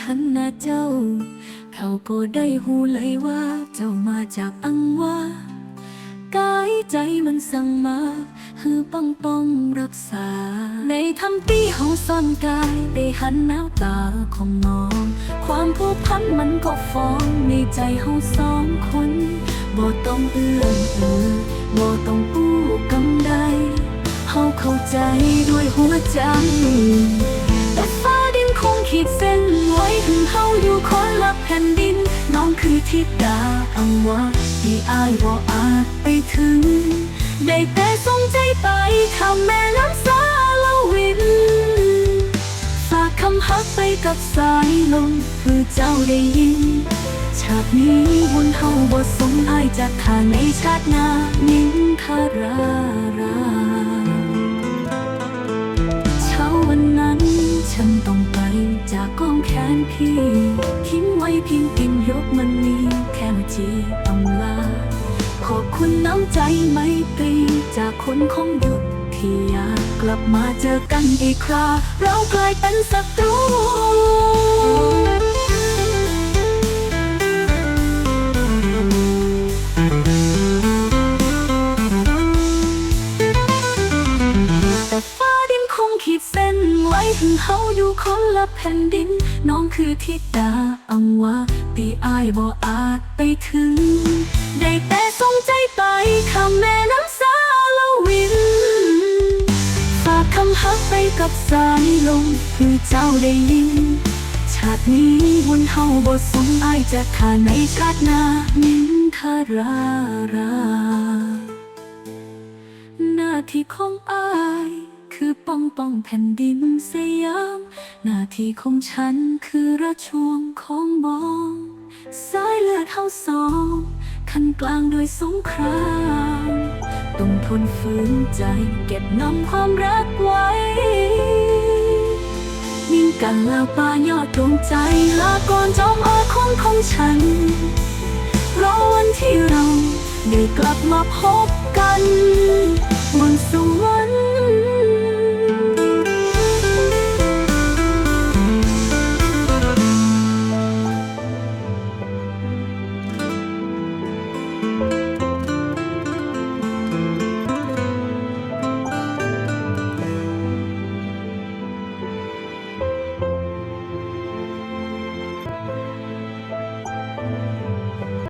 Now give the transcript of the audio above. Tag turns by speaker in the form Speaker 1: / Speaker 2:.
Speaker 1: นั้นอายได้หันหน้าเจ้า เขาก็ได้หูเลยว่า เจ้ามาจากอังวากายใจมันสั่งมาคือป้องป้องรักษา ในทำที่เฮาซ่อนกายได้หันน้ำตาของน้อง ความผูกพันมันก็ฟ้องในใจเฮาสองคนบ่ต้องเอื้อนเอือบ่ต้องอู้กำใดเฮาเข้าใจด้วยหัวใจ ผ่นดิน น้องคือทิดาอังวาที่อายบ่อาจไปถึง ได้แต่ส่งใจไปข้ามแม่น้ำสาลาวิน ฝากคำฮักไปกับสายลมเพื่อเจ้าได้ยิน ชาตินี้บุญเฮาบ่สมอายจากทางในชาติหน้านิงคารา แขนพี่ทิ้งไว้เพียงตินยกมันนี้แค่มาจีต้องลา ขอบคุณน้ำใจไมตรีจากคนคงหยุดที่อยากกลับมาเจอกันอีกครา เรากลายเป็นศัตรู เฮาอยู่คนละแผ่นดิน น้องคือทิดาอังวาปีอายบ่อาจไปถึง ได้แต่ส่งใจไปข้ามแม่น้ำสาลาวิน ฝากคำฮักไปกับสายลมคือเจ้าได้ยิน ชาตินี้บุญเฮาบ่สมอายจะขาในชาติหน้านินทารารา หน้าที่ของอาย คือป้องป้องแผ่นดินสยาม หน้าที่ของฉันคือระชวงของมองสายเลือดเฮาสองคันกลางโดยสงครามต้องทนฝืนใจเก็บนำความรักไว้ยิ่งกันแล้วปายอดดวงใจลาก่อนจอมอาคงของฉันรอวันที่เราได้กลับมาพบกันบนสวร